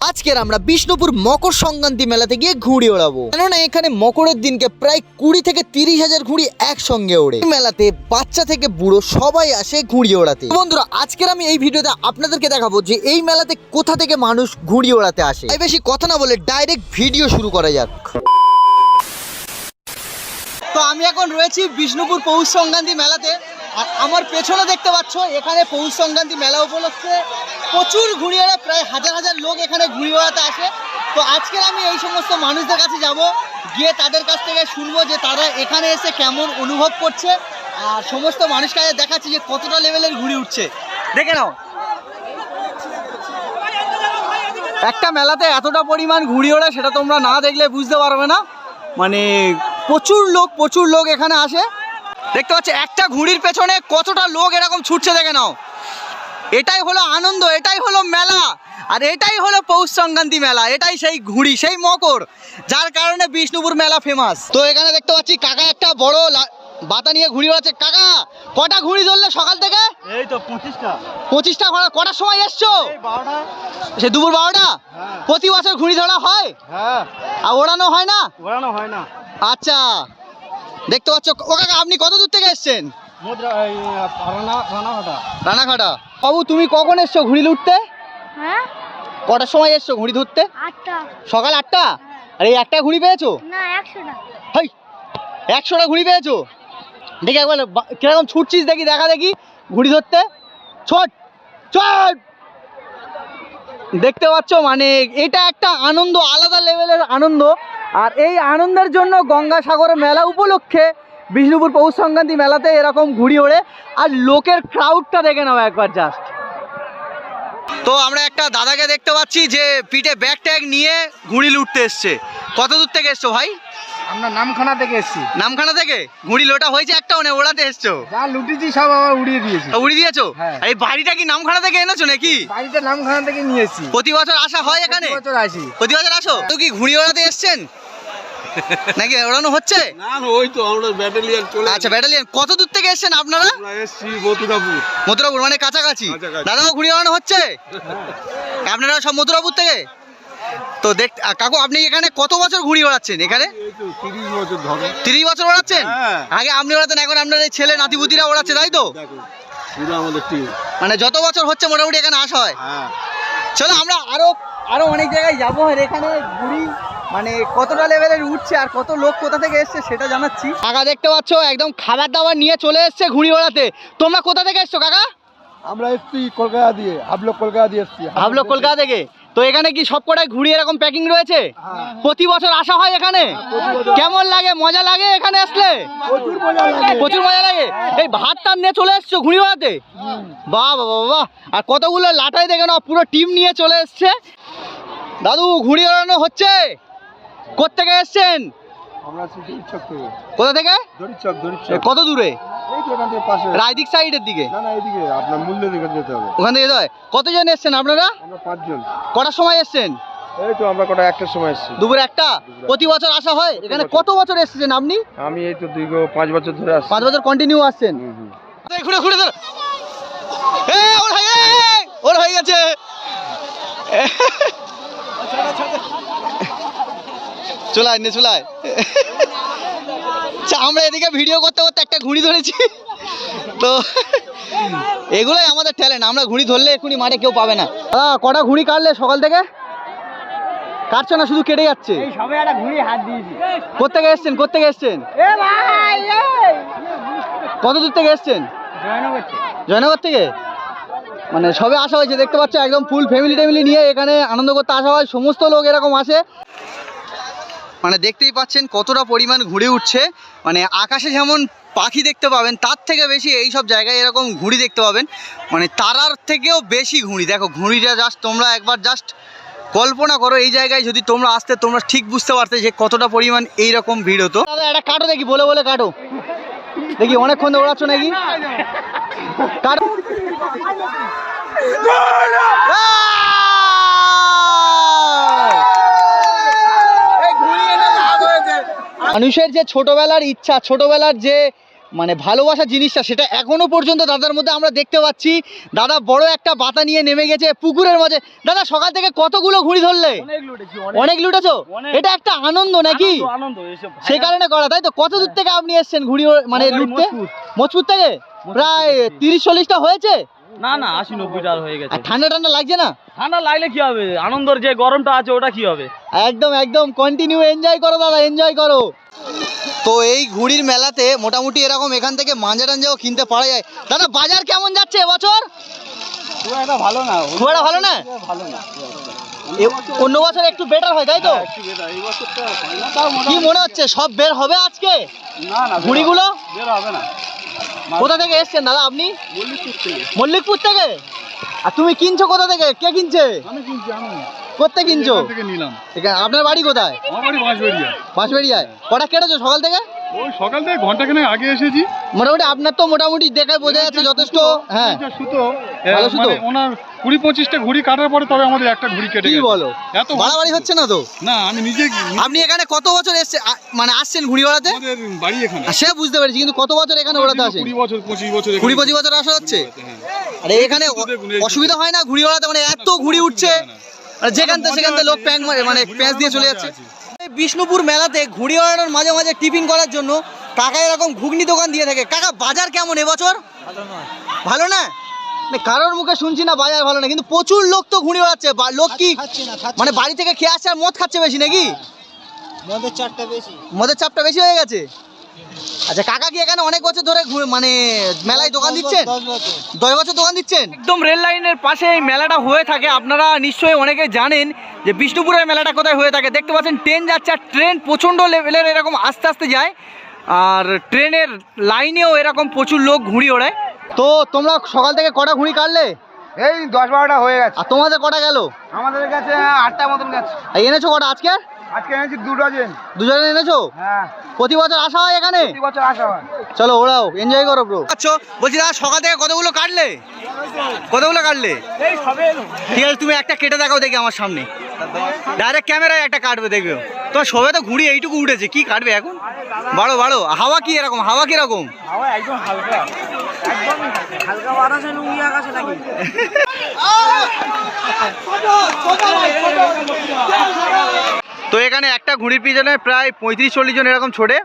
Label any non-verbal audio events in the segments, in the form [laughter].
আজকের আমরা বিষ্ণুপুর মকর সংক্রান্তি মেলাতে গিয়ে ঘুড়ি ওড়াবো। কেননা এখানে মকরের দিনকে প্রায় কুড়ি থেকে তিরিশ হাজার ঘুড়ি একসঙ্গে ওড়ে। মেলাতে বাচ্চা থেকে বুড়ো সবাই আসে ঘুড়ি ওড়াতে। বন্ধুরা, আজকের আমি এই ভিডিওতে আপনাদেরকে দেখাবো যে এই মেলাতে কোথা থেকে মানুষ ঘুড়ি ওড়াতে আসে। তাই বেশি কথা না বলে ডাইরেক্ট ভিডিও শুরু করা যাক। তো আমি এখন রয়েছি বিষ্ণুপুর পৌষ সংক্রান্তি মেলাতে। আর আমার পেছনে দেখতে পাচ্ছ, এখানে পৌষ সংক্রান্তি মেলা উপলক্ষে প্রচুর ঘুড়ি ওড়া প্রায় হাজার হাজার লোক এখানে ঘুড়ি ওড়াতে আসে। তো আজকের আমি এই সমস্ত মানুষদের কাছে যাব, গিয়ে তাদের কাছ থেকে শুনব যে তারা এখানে এসে কেমন অনুভব করছে। আর সমস্ত মানুষকে দেখাচ্ছি যে কতটা লেভেলের ঘুড়ি উঠছে। দেখে নাও। একটা মেলাতে এতটা পরিমাণ ঘুড়ি ওড়ে, সেটা তোমরা না দেখলে বুঝতে পারবে না। মানে প্রচুর লোক প্রচুর লোক এখানে আসে। দেখতে পাচ্ছ, একটা ঘুড়ির পেছনে কতটা লোক এরকম ছুটছে, দেখে নাও। এটাই হলো আনন্দ এটাই হলো মেলা আর এটাই হলো পৌষ সংক্রান্তি মেলা এটাই সেই ঘুড়ি সেই মকর যার কারণে বিষ্ণুপুর মেলা ফেমাস তো এখানে দেখতে পাচ্ছি কাকা একটা বড় বাতা নিয়ে ঘুড়ি আছে কাকা কটা ঘুড়ি ধরলে সকাল থেকে? এই তো পঁচিশটা। পঁচিশটা ঘোড়া কটার সময় এসছো? সে দুপুর বারোটা? হ্যাঁ। প্রতি বছর ঘুড়ি ধরা হয়? হ্যাঁ। আর ওড়ানো হয় না? ওড়ানো হয় না। আচ্ছা। দেখতে পাচ্ছ ও কাকা আপনি কত দূর থেকে এসছেন? রানাঘাটা। বাবু তুমি কখন এসছো ঘুড়ি লুটতে হ্যাঁ? কটার সময় এসছো ঘুড়ি ধরতে? সকাল আটটা? আর এই একটা ঘুড়ি পেয়েছ? হাই একশোটা ঘুড়ি পেয়েছ? দেখি একবার বা- কীরকম ছুটছিস দেখি দেখা দেখি ঘুড়ি ধরতে। ছোট ছোট! দেখতে পাচ্ছ মানে এটা একটা আনন্দ আলাদা লেভেলের আনন্দ। আর এই আনন্দের জন্য গঙ্গাসাগর মেলা উপলক্ষে বিষ্ণুপুর পৌষ সংক্রান্তি মেলাতে এরকম ঘুড়ি ওড়ে। আর লোকের ক্রাউডটা দেখে নাও একবার জাস্ট তো আমরা একটা দাদাকে দেখতে পাচ্ছি যে পিঠে ব্যাগ ট্যাগ নিয়ে ঘুড়ি লুটতে এসছে। কত দূর থেকে এসছো ভাই? আমরা নামখানা থেকে এসেছি। নামখানা থেকে? ঘুড়ি লোটা হয়েছে একটা মানে ওড়াতে এসছো। যা লুটেছি সব আবার উড়িয়ে দিয়েছি। তা উড়ি দিয়েছ? হ্যাঁ। এই বাড়িটা কি নামখানা থেকে এনেছো নাকি? বাড়িতে নামখানা থেকে নিয়ে এসেছি। প্রতি বছর আসা হয় এখানে? প্রতি বছর আসি। প্রতি বছর আসো? তো কি ঘুড়ি ওড়াতে এসছেন? নাকি ওড়ানো হচ্ছে? না না, ওই তো আমরা ব্যাটালিয়ান চলে আচ্ছা ব্যাটালিয়ন কত দূর থেকে এসছেন আপনারা? আমরা এসছি মথুরাপুর। মথুরাপুর মানে কাছাকাছি। কাছাকাছি। দাদাও ঘুড়ি ওড়ানো হচ্ছে? আপনারা সব মথুরাপুর থেকে? তো দেখ কাকু আপনি এখানে কত বছর ঘুড়ি ওড়াচ্ছেন এখানে? তিরিশ বছর ওড়াচ্ছেন? হ্যাঁ। আগে আপনি ওড়াতেন এখন আপনার এই ছেলে নাতিপুতিরা ওড়াচ্ছে তাই তো? মানে যত বছর হচ্ছে মোটামুটি এখানে আসা হয়। হ্যাঁ। চলো আমরা আরও আরও অনেক জায়গায় যাব আর এখানে ঘুরি মানে কতটা লেভেলের উঠছে আর কত লোক কোথা থেকে এসছে সেটা জানাচ্ছি। কাকা দেখতে পাচ্ছ একদম খাবার দাবার নিয়ে চলে এসছে ঘুড়ি ওড়াতে। তোমরা কোথা থেকে এসছো কাকা? আমরা এসছি কলকাতা দিয়ে হাবলো কলকাতা দিয়ে এসছি। হাবলো কলকাতা থেকে? তো এখানে কি সব কটায় ঘুরি এরকম প্যাকিং রয়েছে? প্রতি বছর আসা হয় এখানে? কেমন লাগে? মজা লাগে এখানে আসলে? প্রচুর মজা লাগে। এই ভাত টান নিয়ে চলে এসছো ঘুড়ি বাড়াতে বাহ বাবা বাহ বাহ। আর কতগুলো লাটাই দেখে না পুরো টিম নিয়ে চলে এসছে। দাদু ঘুড়ি ওড়ানো হচ্ছে? কোথেকে এসছেন? আমরা আছি থেকে কোথা থেকে? দরিচক এ, কত দূরে? রায়দিক সাইডের দিকে? না না এইদিকে। আপনার মূল্য দিকে যেতে হবে। ওখান থেকে যেতে হয় কতজন এসছেন আপনারা? আমরা পাঁচজন। কটার সময় এসছেন? এই তো আমরা কটা একটার সময় এসছি। দুপুরে একটা? প্রতি বছর আসা হয়? এখানে কত বছর এসেছেন আপনি? আমি এই তো দীর্ঘ পাঁচ বছর ধরে আসছি। পাঁচ বছর কন্টিনিউ আসছেন। হুম, হুম। ঘুরে ঘুরে ধর। এ ওর হয়ে ওর হয়ে গেছে। চলায় নে চলায়। আচ্ছা, আমরা এদিকে ভিডিও করতে করতে একটা ঘুড়ি ধরেছি। তো এগুলোই আমাদের ট্যালেন্ট আমরা ঘুড়ি ধরলে এক্ষুনি মাঠে কেউ পাবে না। দাদা কটা ঘুড়ি কাটলে সকাল থেকে? কাটছো না শুধু কেটে যাচ্ছে? কোথেকে এসছেন কোথেকে এসছেন? কত দূর থেকে এসছেন? জয়নগর থেকে। মানে সবে আসা হয়েছে দেখতে পাচ্ছ একদম ফুল ফ্যামিলি ট্যামিলি নিয়ে এখানে আনন্দ করতে আসা হয় সমস্ত লোক এরকম আসে। মানে দেখতেই পাচ্ছেন কতটা পরিমাণ ঘুরে উঠছে। মানে আকাশে যেমন পাখি দেখতে পাবেন তার থেকে বেশি এই সব জায়গায় এরকম ঘুড়ি দেখতে পাবেন। মানে তারার থেকেও বেশি ঘুড়ি। দেখো ঘুড়িটা জাস্ট তোমরা একবার জাস্ট কল্পনা করো এই জায়গায় যদি তোমরা আসতে তোমরা ঠিক বুঝতে পারতে যে কতটা পরিমাণ এইরকম ভিড় হতো। দাদা একটা কাটো দেখি বলে বলে কাটো। দেখি অনেকক্ষণ ধরে ওড়াচ্ছ নাকি? [laughs] কাটো। মানুষের যে ছোটবেলার ইচ্ছা ছোটবেলার যে মানে ভালোবাসা জিনিসটা সেটা এখনও পর্যন্ত দাদার মধ্যে আমরা দেখতে পাচ্ছি। দাদা বড় একটা বাতা নিয়ে নেমে গেছে পুকুরের মাঝে। দাদা সকাল থেকে কতগুলো ঘুড়ি ধরলে? অনেক লুটেছো এটা একটা আনন্দ নাকি? সেই কারণে করা তাই তো? কত দূর থেকে আপনি এসেছেন ঘুড়ি মানে লুটতে। মজপুর থেকে? প্রায় তিরিশ চল্লিশটা হয়েছে? না না আশি নব্বইটা হয়ে গেছে। আর ঠান্ডা ঠান্ডা লাগছে না? ঠান্ডা লাগলে কি হবে? আনন্দর যে গরমটা আছে ওটা কি হবে? একদম একদম কন্টিনিউ এনজয় করো দাদা এনজয় করো। তো এই ঘুড়ির মেলাতে মোটামুটি এরকম এখান থেকে মাঞ্জা টাঞ্জাও কিনতে পারা যায়। দাদা বাজার কেমন যাচ্ছে এবছর? ভালো না। খুব ভালো না? ভালো না। অন্য বছর একটু বেটার হয় তাই তো? হয় কি মনে হচ্ছে সব বের হবে আজকে? না না ঘুড়িগুলো? বের হবে না। কোথা থেকে এসছেন দাদা আপনি? মল্লিকপুর থেকে। আর তুমি কিনছো কোথা থেকে? কে কিনছে? কোথায় কোথা কিনছো? আপনার বাড়ি কোথায়? বাঁশবেড়িয়ায়। কটা কেটেছো সকাল থেকে? ওই সকাল থেকে ঘন্টাখানেক আগে এসেছি। মোটামুটি আপনার তো মোটামুটি দেখে বোঝা যাচ্ছে যথেষ্ট হ্যাঁ। সুতো ভালো সুতো? মানে ওনার কুড়ি পঁচিশটা ঘুড়ি কাটার পরে তবে আমাদের একটা ঘুড়ি কেটে কি বলো? এত বাড়াবাড়ি হচ্ছে না তো? না আমি নিজে আপনি এখানে কত বছর এসছে মানে আসছেন ঘুড়ি ওড়াতে? আমাদের বাড়ি এখানে। সে বুঝতে পেরেছি কিন্তু কত বছর এখানে ওড়াতে আসেন? কুড়ি বছর পঁচিশ বছর এখানে- কুড়ি পঁচিশ বছর আসা হচ্ছে। আরে এখানে অ- দেখুন, এই অসুবিধা হয় না ঘুড়ি ওড়াতে? মানে এত ঘুড়ি উঠছে। আর যেখান থেকে সেখান থেকে লোক প্যাং মানে প্যাঁচ দিয়ে চলে যাচ্ছে। বিষ্ণুপুর মেলাতে ঘুড়ি ওড়ানোর মাঝে মাঝে টিফিন করার জন্য কাকা এরকম ঘুগনি দোকান দিয়ে থাকে। কাকা বাজার কেমন এবছর? ভালো না? মানে কারোর মুখে শুনছি না বাজার ভালো না কিন্তু প্রচুর লোক তো ঘুড়ি ওড়াচ্ছে। লোক কি মানে বাড়ি থেকে খেয়ে আসছে আর মদ খাচ্ছে বেশি নাকি? মদের চাপটা বেশি। মদের চাপটা বেশি হয়ে গেছে? আচ্ছা কাকা কি এখানে অনেক বছর ধরে ঘুরে- মানে মেলায় দোকান দিচ্ছেন? দশ বছর। দোকান দিচ্ছেন? একদম রেল লাইনের পাশে এই মেলাটা হয়ে থাকে। আপনারা নিশ্চয়ই অনেকে জানেন যে বিষ্ণুপুরের মেলাটা কোথায় হয়ে থাকে। দেখতে পাচ্ছেন ট্রেন যাচ্ছে আর ট্রেন প্রচণ্ড লেভেলের এরকম আস্তে আস্তে যায়। আর ট্রেনের লাইনেও এরকম প্রচুর লোক ঘুড়ি ওড়ায়। তো তোমরা সকাল থেকে কটা ঘুড়ি কাটলে? এই দশ বারোটা হয়ে গেছে। আর তোমাদের কটা গেল? আমাদের কাছে আটটা মতন গেছে। এনেছো কটা আজকে? আজকে এনেছি দু ডজন দুজনে এনেছো? হ্যাঁ। প্রতি বছর আসা হয় এখানে? প্রতি বছর আসা হয়। চলো ওরাও এনজয় করো ব্রো আচ্ছা বলছি দাদা সকাল থেকে কতগুলো কাটলে? কতগুলো কাটলে? এই সবে এলো। ঠিক আছে তুমি একটা কেটে দেখাও দেখি আমার সামনে। ডাইরেক্ট ক্যামেরায় একটা কাটবে দেখবে। তোমার সবে তো ঘুড়ি এইটুকু উঠেছে কি কাটবে এখন? বাড়ো বাড়ো হাওয়া কি এরকম হাওয়া কীরকম? হাওয়া একদম হালকা। একদম হালকা বাতাসে নুঙ্গি আকাশে নাকি? তো এখানে একটা ঘুড়ির পিছনে প্রায় পঁয়ত্রিশ চল্লিশ জন এরকম ছোটে।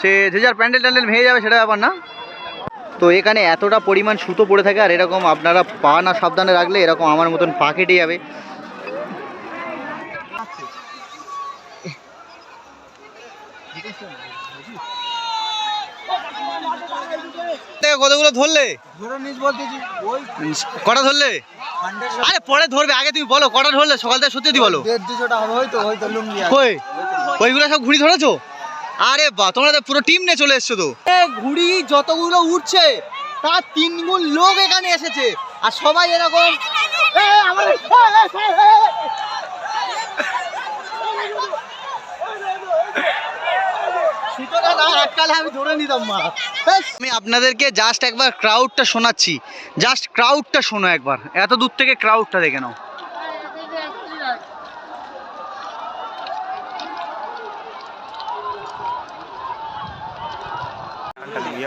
সে যে যার প্যান্ডেল ট্যান্ডেল ভেঙে যাবে সেটা ব্যাপার না। তো এখানে এতটা পরিমাণ সুতো পড়ে থাকে আর এরকম আপনারা পা না সাবধানে রাখলে এরকম আমার মতন পা কেটে যাবে। কতগুলো ধরলে? কটা ধরলে? আরে পরে ধরবে আগে তুমি বলো কটা ধরলে? সকাল থেকে সত্যি বলো। কই? ওইগুলো সব ঘুড়ি ধরেছো? আরে বা তোমরা তো পুরো টিম নিয়ে চলে এসছো তো। ঘুড়ি যতগুলো উঠছে তার তিন গুণ লোক এখানে এসেছে। আর সবাই এরকম এ, আমার- এ, এ, এ, এ। সুতোটা না আটকালে আমি আপনাদেরকে জাস্ট একবার ক্রাউডটা শোনাচ্ছি। জাস্ট ক্রাউডটা শোনো একবার। এত দূর থেকে ক্রাউডটা দেখে নাও।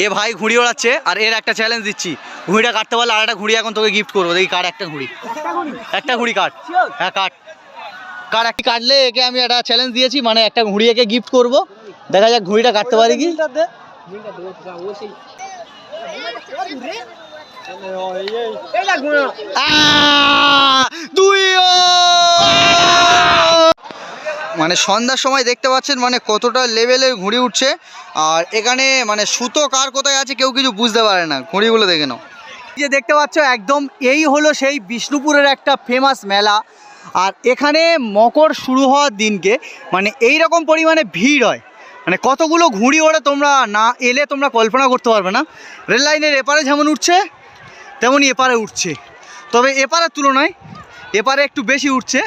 এ ভাই ঘুড়ি ওড়াচ্ছে আর এর একটা চ্যালেঞ্জ দিচ্ছি। ঘুড়িটা কাটতে পারলে আর একটা ঘুড়ি এখন তোকে গিফট করব। দেখি কাট একটা ঘুড়ি। একটা ঘুড়ি কাট। হ্যাঁ কাট। কাট একটি কাটলে একে আমি একটা চ্যালেঞ্জ দিয়েছি মানে একটা ঘুড়ি একে গিফট করব। দেখা যাক ঘুড়িটা কাটতে পারি কি? মানে সন্ধ্যার সময় দেখতে পাচ্ছেন মানে কতটা লেভেলের ঘুড়ি উঠছে। আর এখানে মানে সুতো কার কোথায় আছে কেউ কিছু বুঝতে পারে না। ঘুড়িগুলো দেখে নাও। যে দেখতে পাচ্ছ একদম এই হলো সেই বিষ্ণুপুরের একটা ফেমাস মেলা। আর এখানে মকর শুরু হওয়ার দিনকে মানে এই রকম পরিমাণে ভিড় হয়। মানে কতগুলো ঘুড়ি ওড়ে তোমরা না এলে তোমরা কল্পনা করতে পারবে না। রেল লাইনের এপারে যেমন উঠছে তেমনই এপারে উঠছে। তবে এপারের তুলনায় এপারে একটু বেশি উঠছে,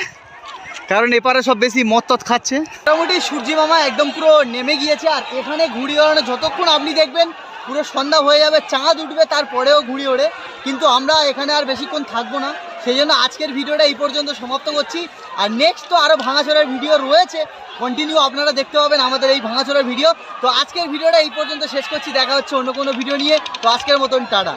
কারণ এপারে সব বেশি মদ তৎ খাচ্ছে। মোটামুটি সূর্যি মামা একদম পুরো নেমে গিয়েছে, আর এখানে ঘুড়ি ওড়ানো যতক্ষণ আপনি দেখবেন পুরো সন্ধ্যা হয়ে যাবে, চাঁদ উঠবে, তারপরেও ঘুড়ি ওড়ে। কিন্তু আমরা এখানে আর বেশিক্ষণ থাকব না। সেই জন্য আজকের ভিডিওটা এই পর্যন্ত সমাপ্ত করছি। আর নেক্সট তো আরও ভাঙাচোরার ভিডিও রয়েছে। কন্টিনিউ আপনারা দেখতে পাবেন আমাদের এই ভাঙাচোরার ভিডিও তো আজকের ভিডিওটা এই পর্যন্ত শেষ করছি। দেখা হচ্ছে অন্য কোনো ভিডিও নিয়ে। তো আজকের মতন, টাটা।